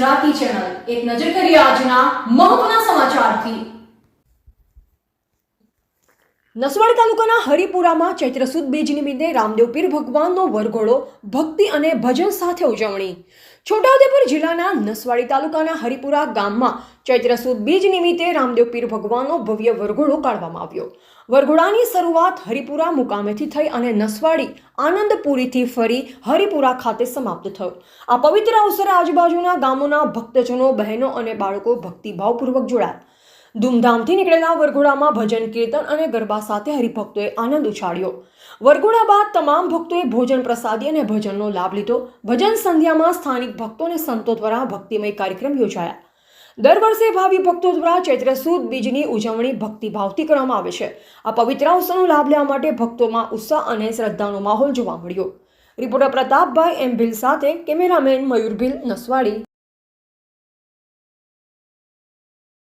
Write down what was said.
Gujarati channel એક નજર કરીએ આજના મહત્વના સમાચારથી. નસવાડી તાલુકાના હરિપુરામાં ચૈત્ર સુદ બીજ નિમિત્તે રામદેવ પીર ભગવાનનો વરઘોડો ભક્તિ અને ભજન સાથે ઉજવણી. છોટાઉદેપુર જિલ્લાના નસવાડી તાલુકાના હરિપુરા ગામમાં ચૈત્ર સુદ બીજ નિમિત્તે રામદેવ પીર ભગવાનનો ભવ્ય વરઘોડો કાઢવામાં આવ્યો. વરઘોડાની શરૂઆત હરિપુરા મુકામેથી થઈ અને નસવાડી આનંદપુરીથી ફરી હરિપુરા ખાતે સમાપ્ત થયો. આ પવિત્ર અવસરે આજુબાજુના ગામોના ભક્તજનો, બહેનો અને બાળકો ભક્તિભાવપૂર્વક જોડાયા. ધૂમધામથી નીકળેલા વરઘોડામાં ભજન, કીર્તન અને ગરબા સાથે હરિભક્તોએ આનંદ ઉછાળ્યો. વરઘોડા બાદ તમામ ભક્તોએ ભોજન પ્રસાદી અને ભજનનો લાભ લીધો. ભજન સંધ્યામાં સ્થાનિક ભક્તો અને સંતો દ્વારા ભક્તિમય કાર્યક્રમ યોજાયા. દર વર્ષે ભાવિ ભક્તો દ્વારા ચૈત્ર સુદ બીજની ઉજવણી ભક્તિભાવથી કરવામાં આવે છે. આ પવિત્ર અવસરનો લાભ લેવા માટે ભક્તોમાં ઉત્સાહ અને શ્રદ્ધાનો માહોલ જોવા મળ્યો. રિપોર્ટર પ્રતાપભાઈ એમ ભીલ સાથે કેમેરામેન મયુર ભીલ નસવાડી.